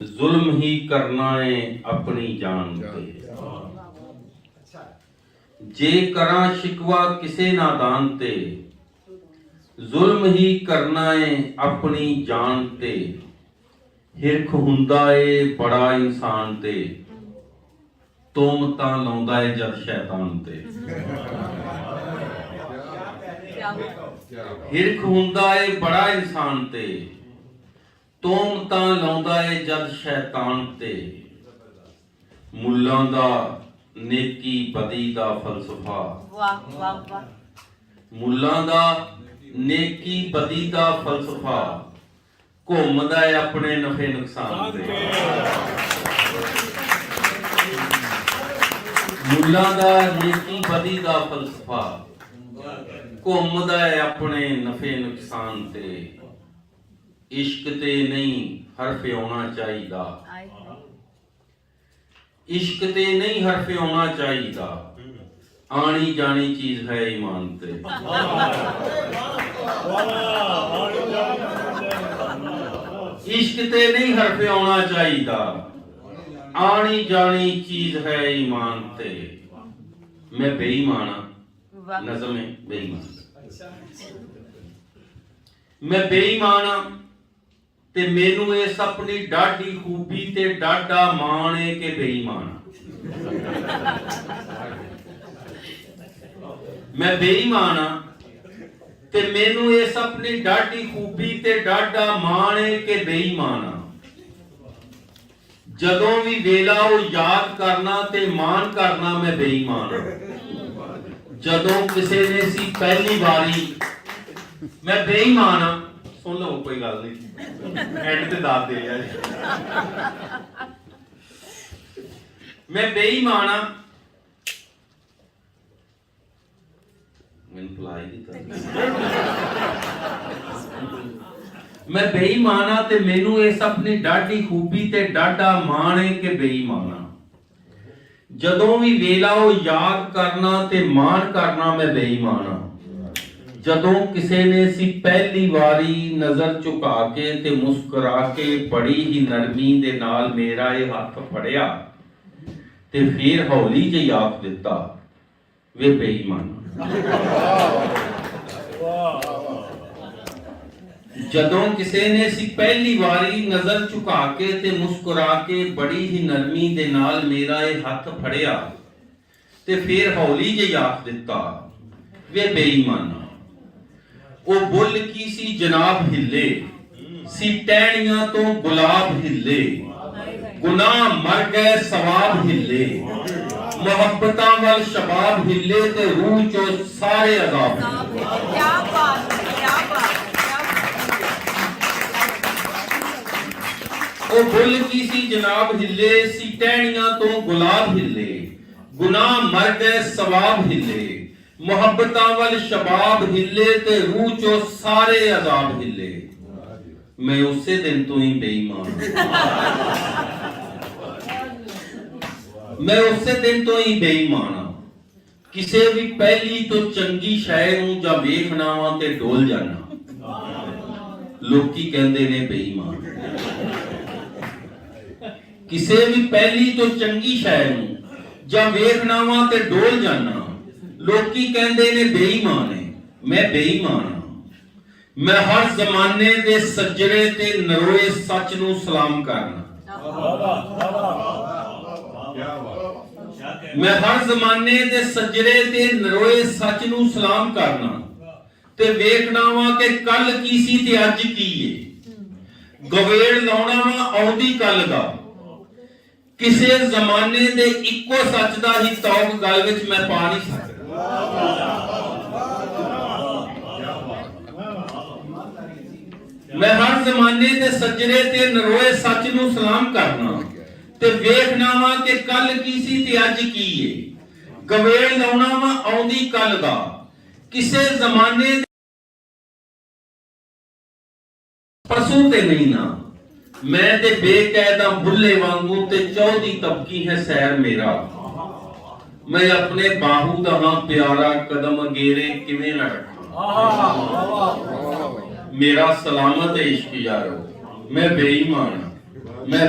ਜ਼ੁਲਮ ਹੀ ਕਰਨਾ ਏ ਆਪਣੀ ਜਾਨ ਤੇ। ਜੇ ਕਰਾਂ ਸ਼ਿਕਵਾ ਕਿਸੇ ਨਾਦਾਨ ਤੇ ਜ਼ੁਲਮ ਹੀ ਕਰਨਾ ਏ ਆਪਣੀ ਜਾਨ ਤੇ। ਹਿਰਖ ਹੁੰਦਾ ਏ ਬੜਾ ਇਨਸਾਨ ਤੇ ਤੁਮ ਤਾਂ ਲਾਉਂਦਾ ਏ ਜਦ ਸ਼ੈਤਾਨ ਤੇ। ਹਿਰਖ ਹੁੰਦਾ ਏ ਬੜਾ ਇਨਸਾਨ ਤੇ। ਤੋਮ ਤਾਂ ਲਾਉਂਦਾ ਏ ਜਦ ਸ਼ੈਤਾਨ ਤੇ। ਮੁੱਲਾਂ ਦਾ ਨੇਕੀ ਬਦੀ ਦਾ ਫਲਸਫਾ। ਵਾਹ ਵਾਹ ਵਾਹ। ਮੁੱਲਾਂ ਦਾ ਨੇਕੀ ਬਦੀ ਦਾ ਫਲਸਫਾ। ਘੁੰਮਦਾ ਏ ਆਪਣੇ ਨਫੇ ਨੁਕਸਾਨ ਤੇ। ਮੁੱਲਾਂ ਦਾ ਨੇਕੀ ਬਦੀ ਦਾ ਫਲਸਫਾ। ਘੁੰਮਦਾ ਏ ਆਪਣੇ ਨਫੇ ਨੁਕਸਾਨ ਤੇ। ਇਸ਼ਕ ਤੇ ਨਹੀਂ ਹਰਫ ਆਉਣਾ ਚਾਹੀਦਾ। ਇਸ਼ਕ ਤੇ ਨਹੀਂ ਹਰਫ ਆਉਣਾ ਚਾਹੀਦਾ। ਆਣੀ ਜਾਣੀ ਚੀਜ਼ ਹੈ ਈਮਾਨ ਤੇ। ਇਸ਼ਕ ਤੇ ਨਹੀਂ ਹਰਫ ਆਉਣਾ ਚਾਹੀਦਾ। ਆਣੀ ਜਾਣੀ ਚੀਜ਼ ਹੈ ਈਮਾਨ ਤੇ। ਮੈਂ ਬੇਈਮਾਨ ਵਾਹ। ਨਜ਼ਮ ਹੈ ਬੇਈਮਾਨ। ਮੈਂ ਬੇਈਮਾਨ ਤੇ ਮੈਨੂੰ ਇਸ ਆਪਣੀ ਡਾਢੀ ਖੂਬੀ ਤੇ ਡਾਢਾ ਮਾਣ ਏ ਕਿ ਬੇਈਮਾਨ ਮੈਂ ਬੇਈਮਾਨ ਹਾਂ ਤੇ ਮੈਨੂੰ ਇਸ ਆਪਣੀ ਡਾਢੀ ਖੂਬੀ ਤੇ ਡਾਢਾ ਮਾਣ ਏ ਕਿ ਬੇਈਮਾਨ ਹਾਂ ਜਦੋਂ ਵੀ ਵੇਲਾ ਉਹ ਯਾਦ ਕਰਨਾ ਤੇ ਮਾਨ ਕਰਨਾ ਮੈਂ ਬੇਈਮਾਨ ਜਦੋਂ ਕਿਸੇ ਨੇ ਸੀ ਪਹਿਲੀ ਵਾਰੀ ਮੈਂ ਬੇਈਮਾਨ ਆ ਸੁਣ ਲਓ, ਕੋਈ ਗੱਲ ਨਹੀਂ। ਐਂਡ ਤੇ ਦੱਸ ਦੇ ਯਾਰ ਮੈਂ ਬੇਈਮਾਨ ਆ ਮੈਨੂੰ ਭੁਲਾਈ ਦਿੱਤਾ ਮੈਂ ਬੇਈਮਾਨ ਆ ਤੇ ਮੈਨੂੰ ਇਸ ਆਪਣੀ ਡਾਢੀ ਖੂਬੀ ਤੇ ਡਾਢਾ ਮਾਣ ਹੈ ਕਿ ਬੇਈਮਾਨ ਆ ਜਦੋਂ ਵੀ ਵੇਲਾ ਉਹ ਯਾਦ ਕਰਨਾ ਤੇ ਮਾਣ ਕਰਨਾ ਮੈਂ ਬੇਈਮਾਨ ਆ ਜਦੋਂ ਕਿਸੇ ਨੇ ਸੀ ਪਹਿਲੀ ਵਾਰੀ ਨਜ਼ਰ ਝੁਕਾ ਕੇ ਤੇ ਮੁਸਕਰਾ ਕੇ ਬੜੀ ਹੀ ਨਰਮੀ ਦੇ ਨਾਲ ਮੇਰਾ ਇਹ ਹੱਥ ਫੜਿਆ ਤੇ ਫਿਰ ਹੌਲੀ ਜਿਹਾ ਆਖ ਦਿੱਤਾ, ਵੇ ਬੇਈਮਾਨ। ਜਦੋਂ ਕਿਸੇ ਨੇ ਸੀ ਪਹਿਲੀ ਵਾਰੀ ਨਜ਼ਰ ਝੁਕਾ ਕੇ ਤੇ ਮੁਸਕਰਾ ਕੇ ਬੜੀ ਹੀ ਨਰਮੀ ਦੇ ਨਾਲ ਮੇਰਾ ਇਹ ਹੱਥ ਫੜਿਆ ਤੇ ਫਿਰ ਹੌਲੀ ਜਿਹਾ ਆਖ ਦਿੱਤਾ, ਵੇ ਬੇਈਮਾਨਾ। ਉਹ ਬੁੱਲ ਕੀ ਸੀ ਜਨਾਬ ਹਿੱਲੇ? ਸੀ ਟਹਿਣੀਆਂ ਤੋਂ ਗੁਲਾਬ ਹਿੱਲੇ। ਗੁਨਾਹ ਮਰ ਗਏ ਸਵਾਬ ਹਿੱਲੇ। ਮੁਹੱਬਤਾਂ ਵੱਲ ਸ਼ਬਾਬ ਹਿੱਲੇ ਤੇ ਰੂਹ ਚੋਂ ਸਾਰੇ ਅਜ਼ਾਬ। ਕੀ ਬਾਤ ਹੈ ਕੀ ਬਾਤ ਉਹ ਬੁੱਲ ਕੀ ਸੀ ਜਨਾਬ ਹਿੱਲੇ? ਸੀ ਟਹਿਣੀਆਂ ਤੋਂ ਗੁਲਾਬ ਹਿੱਲੇ। ਗੁਨਾਹ ਮਰ ਗਏ ਸਵਾਬ ਹਿੱਲੇ। ਮੁਹੱਬਤਾਂ ਵੱਲ ਸ਼ਬਾਬ ਹਿੱਲੇ ਤੇ ਰੂਹ ਚੋਂ ਸਾਰੇ ਅਜ਼ਾਬ ਹਿੱਲੇ ਮੈਂ ਉਸੇ ਦਿਨ ਤੋਂ ਹੀ ਬੇਈਮਾਨ ਮੈਂ ਉਸੇ ਦਿਨ ਤੋਂ ਹੀ ਬੇਈਮਾਨ ਹਾਂ ਕਿਸੇ ਵੀ ਪਹਿਲੀ ਤੋਂ ਚੰਗੀ ਸ਼ੈ ਨੂੰ ਜਾਂ ਵੇਖਣਾ ਵਾਂ ਤੇ ਡੋਲ ਜਾਣਾ ਲੋਕੀ ਕਹਿੰਦੇ ਨੇ ਬੇਈਮਾਨ ਕਿਸੇ ਵੀ ਪਹਿਲੀ ਤੋਂ ਚੰਗੀ ਸ਼ੈ ਨੂੰ ਜਾਂ ਵੇਖਣਾ ਵਾਂ ਤੇ ਡੋਲ ਜਾਣਾ ਲੋਕੀ ਕਹਿੰਦੇ ਨੇ ਬੇਈਮਾਨ ਹੈ। ਮੈਂ ਬੇਈਮਾਨ ਹਾਂ। ਮੈਂ ਹਰ ਜ਼ਮਾਨੇ ਦੇ ਸੱਜਰੇ ਤੇ ਨਰੋਏ ਸੱਚ ਨੂੰ ਸਲਾਮ ਕਰਨਾ। ਮੈਂ ਹਰ ਜ਼ਮਾਨੇ ਦੇ ਸੱਜਰੇ ਤੇ ਨਰੋਏ ਸੱਚ ਨੂੰ ਸਲਾਮ ਕਰਨਾ। ਤੇ ਵੇਖਣਾ ਵਾ ਕਿ ਕੱਲ ਕੀ ਸੀ ਤੇ ਅੱਜ ਕੀ ਏ। ਗਵੇੜ ਲਾਉਣਾ ਵਾ, ਆਉਂਦੀ ਕੱਲ ਦਾ। ਕਿਸੇ ਜ਼ਮਾਨੇ ਦੇ ਇੱਕੋ ਸੱਚ ਦਾ ਹੀ ਤੌਕ ਗੱਲ ਵਿੱਚ ਮੈਂ ਪਾ ਨਹੀਂ ਸਕਦਾ। ਮੈਂ ਹਰ ਜ਼ਮਾਨੇ ਦੇ ਸੱਜਰੇ ਤੇ ਨਰੋਏ ਸੱਚ ਨੂੰ ਸਲਾਮ ਕਰਨਾ ਤੇ ਵੇਖਣਾ ਵਾਂ ਕਿ ਕੱਲ ਕੀ ਸੀ ਤੇ ਅੱਜ ਕੀ ਏ। ਗਵੇੜ ਲਾਉਣਾ ਵਾਂ, ਆਉਂਦੀ ਕੱਲ ਦਾ। ਕਿਸੇ ਜ਼ਮਾਨੇ ਦੇ ਪਰਸੋਂ ਤੇ ਨਹੀਂ ਨਾ। ਮੈਂ ਤੇ ਬੇਕਾਇਦਾ ਬੁੱਲੇ ਵਾਂਗੂ ਤੇ ਚੌਦੀ ਤਬਕੀ ਹੈ ਸੈਰ ਮੇਰਾ। ਮੈਂ ਆਪਣੇ ਬਾਹੂ ਦਾ ਹਾਂ, ਪਿਆਰਾ ਕਦਮ ਅਗੇਰੇ ਕਿਵੇਂ ਨਾ ਰੱਖਾਂ? ਮੇਰਾ ਸਲਾਮਤ ਹੈ ਇਸ਼ਕ ਯਾਰੋ, ਮੈਂ ਬੇਈਮਾਨ ਹਾਂ, ਮੈਂ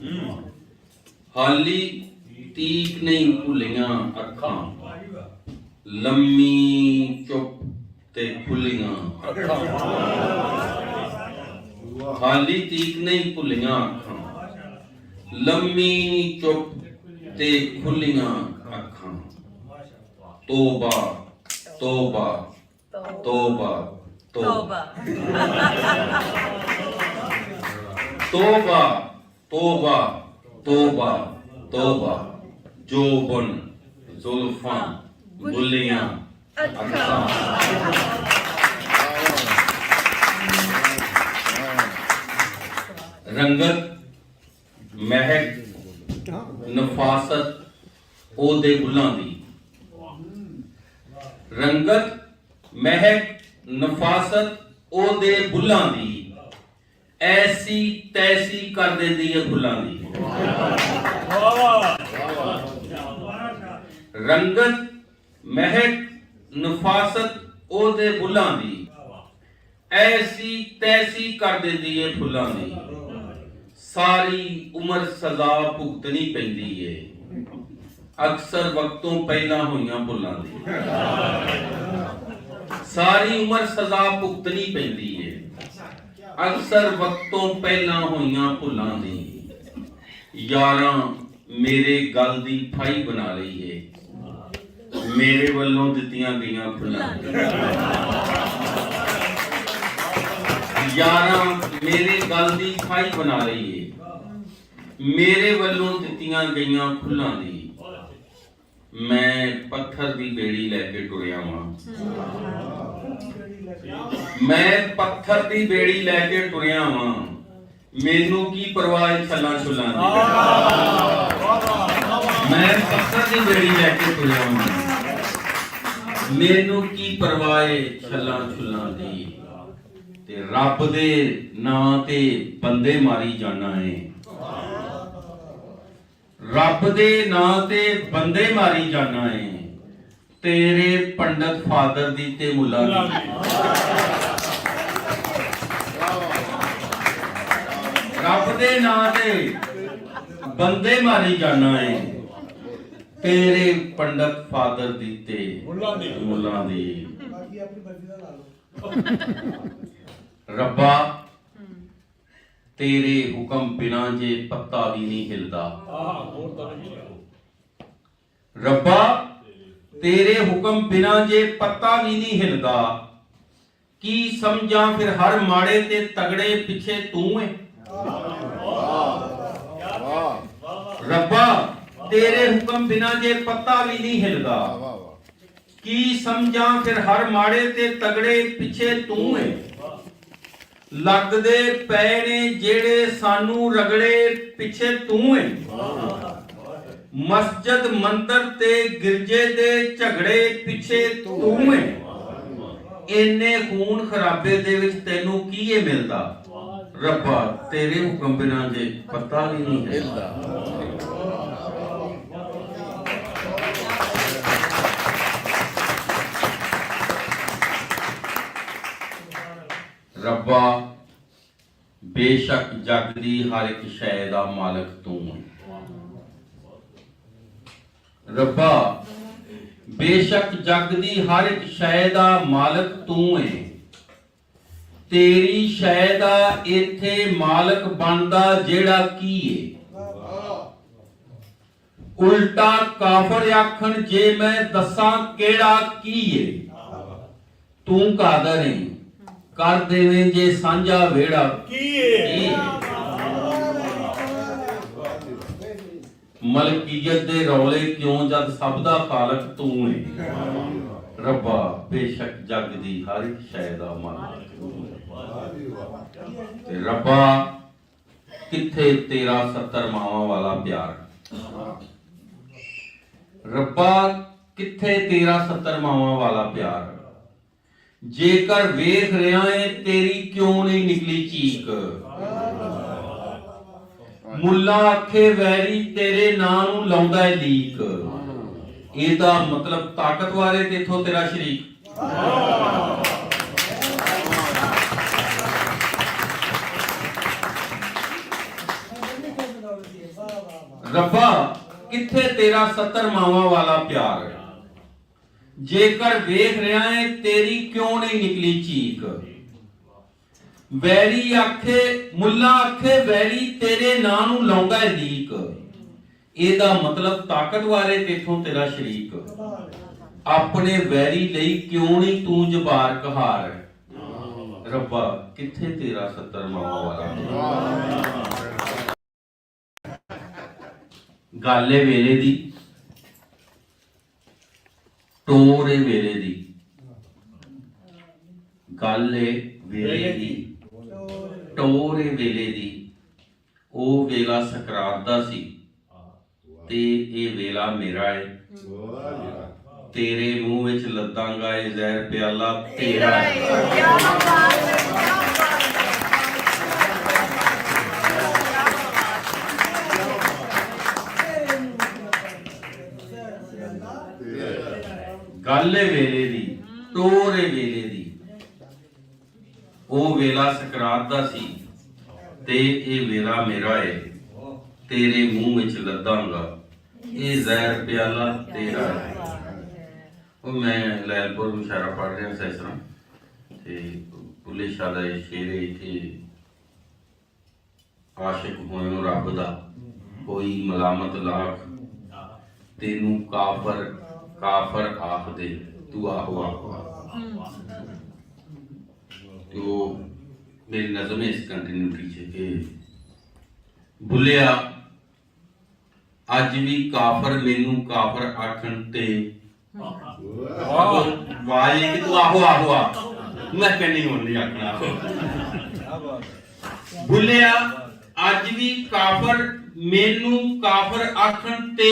لم چلی تی نہیں لم چاہ تو ਤੋਬਾ ਤੋਬਾ ਤੋਬਾ। ਤੋਬਾ ਜੋਬਨ ਬੁੱਲੀਆਂ, ਅੱਖਾਂ। ਰੰਗਤ, ਮਹਿਕ, ਨਫਾਸਤ, ਉਹਦੇ ਬੁੱਲਾਂ ਦੀ। ਰੰਗਤ, ਮਹਿਕ, ਨਫਾਸਤ, ਉਹਦੇ ਬੁੱਲਾਂ ਦੀ। ਐਸੀ ਤੈਸੀ ਕਰ ਦਿੰਦੀ ਹੈ ਫੁੱਲਾਂ ਦੀ। ਰੰਗਤ, ਮਹਿਕ, ਨਫਾਸਤ ਉਹਦੇ ਬੁੱਲਾਂ ਦੀ। ਐਸੀ ਤੈਸੀ ਕਰ ਦਿੰਦੀ ਹੈ ਫੁੱਲਾਂ ਦੀ। ਸਾਰੀ ਉਮਰ ਸਜ਼ਾ ਭੁਗਤਣੀ ਪੈਂਦੀ ਏ। ਅਕਸਰ ਵਕਤੋਂ ਪਹਿਲਾਂ ਹੋਈਆਂ ਭੁੱਲਾਂ ਦੀ। ਸਾਰੀ ਉਮਰ ਸਜ਼ਾ ਭੁਗਤਣੀ ਪੈਂਦੀ ਏ। ਅਕਸਰ ਵਕਤੋਂ ਪਹਿਲਾਂ ਹੋਈਆਂ ਭੁੱਲਾਂ ਦੀ। ਯਾਰਾਂ, ਮੇਰੇ ਗੱਲ ਦੀ ਫਾਈ ਬਣਾ ਲਈ ਏ। ਮੇਰੇ ਵੱਲੋਂ ਦਿੱਤੀਆਂ ਗਈਆਂ ਫੁੱਲਾਂ ਯਾਰਾਂ, ਮੇਰੇ ਗੱਲ ਦੀ ਫਾਈ ਬਣਾ ਲਈ ਏ। ਮੇਰੇ ਵੱਲੋਂ ਦਿੱਤੀਆਂ ਗਈਆਂ ਫੁੱਲਾਂ ਦੀ। ਮੈਂ ਪੱਥਰ ਦੀ ਬੇੜੀ ਲੈ ਕੇ ਟੁਰਿਆ ਵਾਂ। ਮੈਂ ਪੱਥਰ ਦੀ ਬੇੜੀ ਲੈ ਕੇ ਟੁਰਿਆ ਵਾਂ। ਮੈਨੂੰ ਕੀ ਪਰਵਾਹ ਛੱਲਾਂ ਛੁੱਲਾਂ ਦੀ? ਮੈਂ ਪੱਥਰ ਦੀ ਬੇੜੀ ਲੈ ਕੇ ਟੁਰਿਆ ਵਾਂ। ਮੈਨੂੰ ਕੀ ਪਰਵਾਹ ਛੱਲਾਂ ਛੁੱਲਾਂ ਦੀ? ਤੇ ਰੱਬ ਦੇ ਨਾਂ ਤੇ ਬੰਦੇ ਮਾਰੀ ਜਾਣਾ ਏ ਰੱਬ ਦੇ ਨਾਂ ਤੇ ਬੰਦੇ ਮਾਰੀ ਜਾਣਾ ਏ। ਤੇਰੇ ਪੰਡਤ ਫਾਦਰ ਦੀ ਤੇ ਮੁਲਾ ਦੀ। ਰੱਬ ਦੇ ਨਾਂ ਤੇ ਬੰਦੇ ਮਾਰੀ ਜਾਣਾ ਏ। ਤੇਰੇ ਪੰਡਤ ਫਾਦਰ ਦੀ ਤੇ ਮੁਲਾ ਦੀ। ਰੱਬਾ ਤੇਰੇ ਹੁਕਮ ਬਿਨਾ ਜੇ ਪੱਤਾ ਵੀ ਨਹੀਂ ਹਿਲਦਾ। ਰੱਬਾ ਤੇਰੇ ਹੁਕਮ ਬਿਨਾ ਜੇ ਪੱਤਾ ਵੀ ਨਹੀਂ ਹਿਲਦਾ। ਕੀ ਸਮਝਾ ਫਿਰ ਹਰ ਮਾੜੇ ਤੇ ਤਗੜੇ ਪਿੱਛੇ ਤੂੰ ਏ? ਰੱਬਾ ਤੇਰੇ ਹੁਕਮ ਬਿਨਾ ਜੇ ਪੱਤਾ ਵੀ ਨਹੀਂ ਹਿਲਦਾ। ਕੀ ਸਮਝਾ ਫਿਰ ਹਰ ਮਾੜੇ ਤੇ ਤਗੜੇ ਪਿੱਛੇ ਤੂੰ ਹੈ ਲੱਗਦੇ ਪਏ ਨੇ ਜਿਹੜੇ ਸਾਨੂੰ ਰਗੜੇ ਪਿੱਛੇ ਤੂੰ ਏ। ਮਸਜਿਦ ਮੰਦਰ ਤੇ ਗਿਰਜੇ ਦੇ ਝਗੜੇ ਪਿੱਛੇ ਤੂੰ ਏ। ਇੰਨੇ ਖੂਨ ਖਰਾਬੇ ਦੇ ਵਿੱਚ ਤੈਨੂੰ ਕੀ ਇਹ ਮਿਲਦਾ? ਰੱਬਾ, ਤੇਰੇ ਹੁਕਮ ਬਿਨਾ ਜੇ ਪਤਾ ਵੀ ਨਹੀਂ ਹਿਲਦਾ ਰੱਬਾ, ਬੇਸ਼ੱਕ ਜਗ ਦੀ ਹਰ ਇੱਕ ਸ਼ੈ ਦਾ ਮਾਲਕ ਤੂੰ ਹੈ। ਰੱਬਾ, ਬੇਸ਼ੱਕ ਜਗ ਦੀ ਹਰ ਇੱਕ ਸ਼ੈ ਦਾ ਮਾਲਕ ਤੂੰ ਹੈ। ਤੇਰੀ ਸ਼ੈ ਦਾ ਇੱਥੇ ਮਾਲਕ ਬਣਦਾ ਜਿਹੜਾ ਕੀ ਏ ਉਲਟਾ ਕਾਫਰ ਆਖਣ ਜੇ ਮੈਂ ਦੱਸਾਂ ਕਿਹੜਾ ਕੀ ਏ ਤੂੰ ਕਾਦਰ ਹੈ। ਕਰ ਦੇਵੇਂ ਜੇ ਸਾਂਝਾ ਵੇੜਾ ਕੀ ਹੈ? ਮਲਕੀਅਤ ਦੇ ਰੌਲੇ ਕਿਉਂ ਜਦ ਸਭ ਦਾ ਖਾਲਕ ਤੂੰ ਹੈ ਰੱਬਾ ਬੇਸ਼ੱਕ ਜਗ ਦੀ ਹਰ ਸ਼ੈ ਦਾ ਮਾਲਕ। ਤੂੰ ਰੱਬਾ ਕਿੱਥੇ ਤੇਰਾ ਸੱਤਰ ਮਾਵਾਂ ਵਾਲਾ ਪਿਆਰ? ਰੱਬਾ ਕਿੱਥੇ ਤੇਰਾ ਸੱਤਰ ਮਾਵਾਂ ਵਾਲਾ ਪਿਆਰ? ਜੇਕਰ ਵੇਖ ਰਿਹਾ ਏ, ਤੇਰੀ ਕਿਉਂ ਨਹੀਂ ਨਿਕਲੀ ਚੀਕ? ਮੁੱਲਾ ਆਖੇ ਵੈਰੀ ਤੇਰੇ ਨਾਂ ਨੂੰ ਲਾਉਂਦਾ ਏ ਲੀਕ। ਇਹਦਾ ਮਤਲਬ ਤਾਕਤਵਾਰ ਏ ਤੇਥੋਂ ਤੇਰਾ ਸ਼ਰੀਕ। ਰੱਬਾ, ਕਿੱਥੇ ਤੇਰਾ ਸੱਤਰ ਮਾਵਾਂ ਵਾਲਾ ਪਿਆਰ? ਜੇਕਰ ਵੇਖ ਰਿਹਾ ਏ ਤੇਰੀ ਕਿਉਂ ਨਹੀਂ ਨਿਕਲੀ ਚੀਕ? ਵੈਰੀ ਆਖੇ ਮੁੱਲਾ ਆਖੇ ਵੈਰੀ ਤੇਰੇ ਨਾਂ ਨੂੰ ਲਾਉਂਦਾ ਏ ਲੀਕ ਇਹਦਾ ਮਤਲਬ ਤਾਕਤਵਾਰ ਏ ਤੇਥੋਂ ਤੇਰਾ ਸ਼ਰੀਕ। ਆਪਣੇ ਵੈਰੀ ਲਈ ਕਿਉਂ ਨਹੀਂ ਤੂੰ ਜਬਾਰ ਕਹਾਰ? ਰੱਬਾ ਕਿੱਥੇ ਤੇਰਾ ਸੱਤਰ ਮਾਵਾਂ ਵਾਲਾ? ਗੱਲ ਵੇਲੇ ਦੀ। ਟੋਰ ਏ ਵੇਲੇ ਦੀ। ਗੱਲ ਏ ਵੇਲੇ ਦੀ। ਟੋਰ ਏ ਵੇਲੇ ਦੀ। ਉਹ ਵੇਲਾ ਸਕਰਾਤ ਦਾ ਸੀ। ਤੇ ਇਹ ਵੇਲਾ ਮੇਰਾ ਏ। ਤੇਰੇ ਮੂੰਹ ਵਿੱਚ ਲੱਦਾਂਗਾ ਇਹ ਜ਼ਹਿਰ ਪਿਆਲਾ ਤੇਰਾ ਏ। ਗੱਲ ਵੇਲੇ ਦੀ, ਟੋਰ ਵੇਲੇ ਦੀ। ਉਹ ਵੇਲਾ ਸਕਰਾਤ ਦਾ ਸੀ ਤੇ ਇਹ ਵੇਲਾ ਮੇਰਾ ਏ ਤੇਰੇ ਮੂੰਹ ਵਿੱਚ ਲੱਦਾਂਗਾ। ਇਹ ਜ਼ਹਿਰ ਪਿਆਲਾ ਤੇਰਾ ਏ ਉਹ ਮੈਂ ਲੈਲਪੁਰ ਮੁਸ਼ਾਰਾ ਪੜ ਰਿਹਾ ਸੀ ਇਸ ਤਰ੍ਹਾਂ। ਤੇ ਬੁੱਲੇ ਸ਼ਾਹ ਇਹ ਸ਼ੇਰ ਹੈ ਆਸ਼ਿਕ ਹੋਏ ਨੂੰ ਰੱਬ ਦਾ। ਕੋਈ ਮਲਾਮਤ ਲਾਖ ਤੈਨੂੰ ਕਾਫਰ ਕਾਫਰ ਆਖ ਦੇ ਤੂੰ ਆਹੋ ਆਹੋ तो मेरी नजर में इस कंटिन्यूटी है कि ਭੁੱਲਿਆ ਅੱਜ ਵੀ ਕਾਫਰ ਮੈਨੂੰ ਕਾਫਰ ਆਖਣ ਤੇ ਵਾਹ ਕਿ ਤੂੰ ਆਹੋ ਆਹੋ ਆ ਮੈਂ ਕਹਿੰਦੀ ਹੁਣ ਨਹੀਂ ਆਖਣਾ ਭੁੱਲਿਆ ਅੱਜ ਵੀ ਕਾਫਰ ਮੈਨੂੰ ਕਾਫਰ ਆਖਣ ਤੇ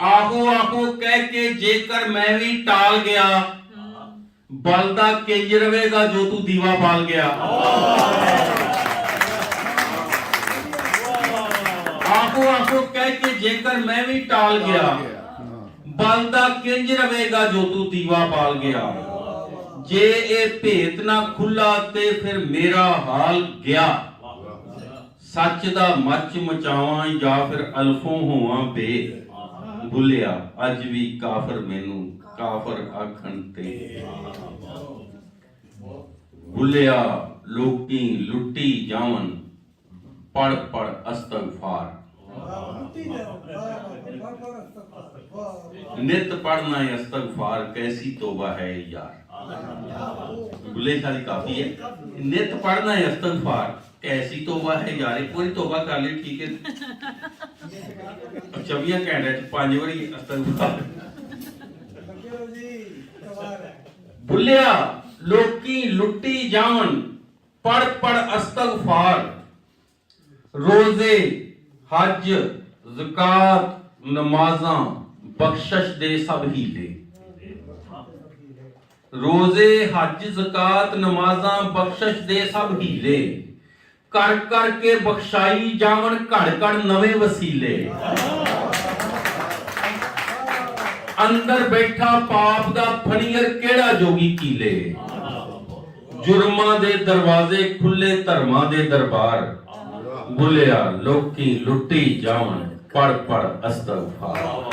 ਆਹੋ ਆਹੋ ਕਹਿ ਕੇ ਜੇਕਰ ਮੈਂ ਵੀ ਟਾਲ ਗਿਆ ਬਲਦਾ ਕਿੰਜ ਰਵੇਗਾ ਜੋ ਤੂੰ ਦੀਵਾ ਬਾਲ ਗਿਆ। ਆਹੋ ਆਹੋ ਕਹਿ ਕੇ ਜੇਕਰ ਮੈਂ ਵੀ ਟਾਲ ਗਿਆ ਬਲਦਾ ਕਿੰਜ ਰਵੇਗਾ ਜੋ ਤੂੰ ਦੀਵਾ ਬਾਲ ਗਿਆ। ਜੇ ਇਹ ਭੇਤ ਨਾ ਖੁੱਲਾ ਤੇ ਫਿਰ ਮੇਰਾ ਹਾਲ ਗਿਆ। ਸੱਚ ਦਾ ਮੱਚ ਮਚਾਵਾਂ ਜਾਂ ਫਿਰ ਅਲਫੋਂ ਹੋਵਾਂ ਬੇ। ਭੁੱਲਿਆ, ਅੱਜ ਵੀ ਕਾਫਰ ਮੈਨੂੰ ਕਾਫਰ ਆਖਣ ਤੇ। ਭੁੱਲਿਆ, ਲੋਕੀ ਲੁੱਟੀ ਜਾਵਨ ਪੜ ਪੜ ਅਸਤਗਫਾਰ। ਨਿਤ ਪੜਨਾ ਹੈ ਅਸਤਗਫਾਰ, ਕੈਸੀ ਤੋਬਾ ਹੈ ਯਾਰ। ਬੁੱਲੇ ਖਾਲੀ ਕਾਫੀ ਹੈ। ਨਿਤ ਪੜਨਾ ਹੈ ਅਸਤਗਫਾਰ। ਕੈਸੀ ਤੋਬਾ ਹੈ ਯਾਰ, ਇੱਕ ਵਾਰੀ ਤੋਬਾ ਕਰ ਲਈ, ਠੀਕ ਹੈ। 24 ਘੰਟੇ ਚ ਪੰਜ ਵਾਰੀ ਅਸਤਗਫਾਰ ਭੁੱਲਿਆ ਲੋਕੀ ਲੁੱਟੀ ਜਾਵਨ ਪੜ ਪੜ ਅਸਤਗਫਾਰ ਰੋਜ਼ੇ, ਹਜ, ਜ਼ਕਾਤ, ਨਮਾਜ਼ਾਂ, ਬਖਸ਼ਸ਼ ਦੇ ਸਭ ਹੀਲੇ। ਰੋਜ਼ੇ, ਹਜ, ਜ਼ਕਾਤ, ਨਮਾਜ਼ਾਂ, ਬਖਸ਼ਸ਼ ਦੇ ਸਭ ਹੀਲੇ। ਕਰ ਕਰ ਕੇ ਬਖਸ਼ਾਈ ਜਾਵਨ ਘੜ ਘੜ ਨਵੇਂ ਵਸੀਲੇ। ਅੰਦਰ ਬੈਠਾ ਪਾਪ ਦਾ ਫਣੀਰ ਕਿਹੜਾ ਜੋਗੀ ਕੀਲੇ? ਜੁਰਮਾਂ ਦੇ ਦਰਵਾਜ਼ੇ ਖੁੱਲੇ, ਧਰਮਾਂ ਦੇ ਦਰਬਾਰ। ਬੁਲਿਆ, ਲੋਕੀ ਲੁੱਟੀ ਜਾਵਨ ਪੜ ਪੜ ਅਸਤਗਫਾਰ।